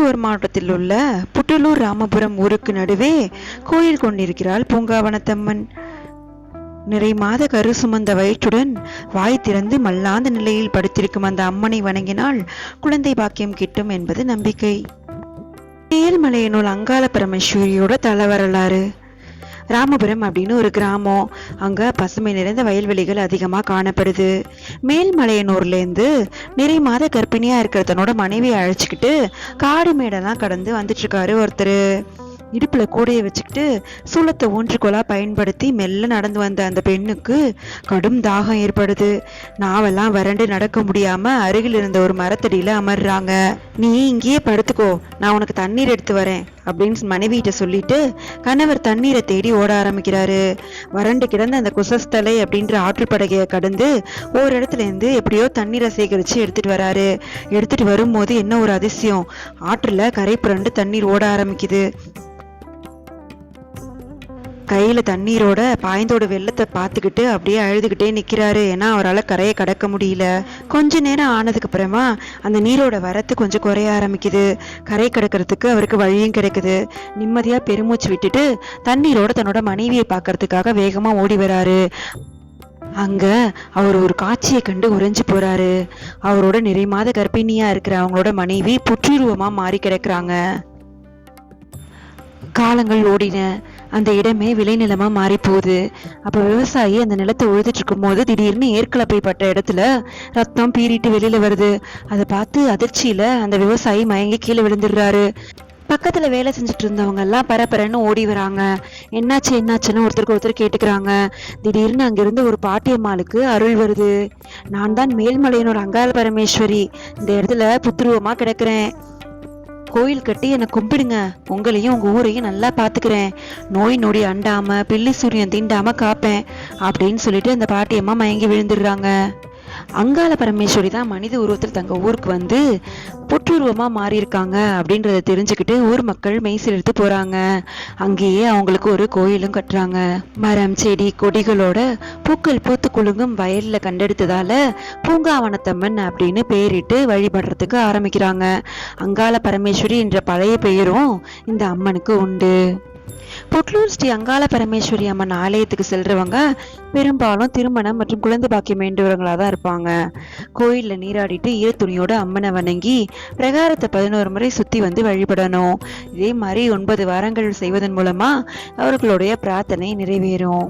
திருவள்ளுவர் மாவட்டத்தில் உள்ள புட்டலூர் ராமபுரம் ஊருக்கு நடுவே கோயில் கொண்டிருக்கிறாள் பூங்காவனத்தம்மன். நிறை மாத கரு சுமந்த வயிற்றுடன் வாய் திறந்து மல்லாந்த நிலையில் படுத்திருக்கும் அந்த அம்மனை வணங்கினால் குழந்தை பாக்கியம் கிட்டும் என்பது நம்பிக்கை. மேல்மலையனூர் அங்காள பரமேஸ்வரியோட தல வரலாறு ராமபுரம் அப்படின்னு ஒரு கிராமம். அங்கே பசுமை நிறைந்த வயல்வெளிகள் அதிகமாக காணப்படுது. மேல்மலையனூர்லேருந்து நிறை மாத கர்ப்பிணியாக இருக்கிற தன்னோட மனைவியை அழைச்சிக்கிட்டு காடு மேடெல்லாம் கடந்து வந்துட்டுருக்காரு ஒருத்தர். இடுப்பில் கூடையை வச்சுக்கிட்டு சூளத்தை ஊன்றுகோலாக பயன்படுத்தி மெல்ல நடந்து வந்த அந்த பெண்ணுக்கு கடும் தாகம் ஏற்படுது. நாவெல்லாம் வறண்டு நடக்க முடியாமல் அருகில் இருந்த ஒரு மரத்தடியில் அமர்றாங்க. நீ இங்கேயே படுத்துக்கோ நான் உனக்கு தண்ணீர் எடுத்து வரேன் அப்படின்னு மனைவிகிட்ட சொல்லிட்டு கணவர் தண்ணீரை தேடி ஓட ஆரம்பிக்கிறாரு. வறண்டு கிடந்த அந்த குசஸ்தலை அப்படின்ற ஆற்றுப்படகையை கடந்து ஒரு இடத்துல இருந்து எப்படியோ தண்ணீரை சேகரித்து எடுத்துட்டு வராரு. எடுத்துட்டு வரும்போது என்ன ஒரு அதிசயம் ஆற்றில் கரை புரண்டு தண்ணீர் ஓட ஆரம்பிக்குது. கையில் தண்ணீரோட பாய்ந்தோட வெள்ளத்தை பார்த்துக்கிட்டு அப்படியே அழுதுகிட்டே நிற்கிறாரு ஏன்னா அவரால் கரையை கடக்க முடியல. கொஞ்ச நேரம் ஆனதுக்கு அப்புறமா அந்த நீரோட வரத்து கொஞ்சம் குறைய ஆரம்பிக்குது. கரை கடக்கிறதுக்கு அவருக்கு வழியும் கிடைக்குது. நிம்மதியாக பெருமூச்சு விட்டுட்டு தண்ணீரோட தன்னோட மனைவியை பார்க்கறதுக்காக வேகமாக ஓடி வராரு. அங்க அவர் ஒரு காட்சியை கண்டு உறைஞ்சு போறாரு. அவரோட நிறை மாத கர்ப்பிணியா இருக்கிற அவங்களோட மனைவி புற்றுருவமா மாறி கிடக்குறாங்க. காலங்கள் ஓடின. அந்த இடமே விளைநிலமா மாறி போகுது அப்ப விவசாயி அந்த நிலத்தை உழுதுட்டு இருக்கும் போது திடீர்னு ஏற்கலப்பை பட்ட இடத்துல ரத்தம் பீறிட்டு வெளியில வருது. அதை பார்த்து அதிர்ச்சியில அந்த விவசாயி மயங்கி கீழே விழுந்துடுறாரு. பக்கத்துல வேலை செஞ்சுட்டு இருந்தவங்க எல்லாம் பரபரன்னு ஓடி வராங்க. என்னாச்சு என்னாச்சுன்னு ஒருத்தருக்கு ஒருத்தர் கேட்டுக்கிறாங்க. திடீர்னு அங்கிருந்து ஒரு பாட்டியம்மாளுக்கு அருள் வருது. நான் தான் மேல்மலையனோட அங்காள பரமேஸ்வரி. இந்த இடத்துல புத்துருவமா கிடக்குறேன். கோயில் கட்டி என்னை கும்பிடுங்க. உங்களையும் உங்க ஊரையும் நல்லா பாத்துக்கிறேன். நோய் நொடி அண்டாம பில்லி சூரியன் தீண்டாம காப்பேன். அப்படின்னு சொல்லிட்டு அந்த பாட்டியம்மா மயங்கி விழுந்துடுறாங்க. அங்காள பரமேஸ்வரி தான் மனித உருவத்தில் தங்க ஊருக்கு வந்து புற்றுருவமா மாறியிருக்காங்க அப்படின்றத தெரிஞ்சுக்கிட்டு ஊர் மக்கள் மெய்சிலிருத்து போறாங்க. அங்கேயே அவங்களுக்கு ஒரு கோயிலும் கட்டுறாங்க. மரம் செடி கொடிகளோட பூக்கள் பூத்து குலுங்கும் வயல்ல கண்டெடுத்ததால பூங்காவனத்தம்மன் அப்படின்னு பேரிட்டு வழிபடுறதுக்கு ஆரம்பிக்கிறாங்க. அங்காள பரமேஸ்வரி என்ற பழைய பெயரும் இந்த அம்மனுக்கு உண்டு. புட்லூர் ஸ்ரீ அங்காள பரமேஸ்வரி அம்மன் ஆலயத்துக்கு செல்றவங்க பெரும்பாலும் திருமணம் மற்றும் குழந்தை பாக்கியம் வேண்டுவவங்களா தான் இருப்பாங்க. கோயில்ல நீராடிட்டு ஈர துணியோட அம்மனை வணங்கி பிரகாரத்தை பதினோரு முறை சுத்தி வந்து வழிபடணும். இதே மாதிரி ஒன்பது வாரங்கள் செய்வதன் மூலமா அவர்களுடைய பிரார்த்தனை நிறைவேறும்.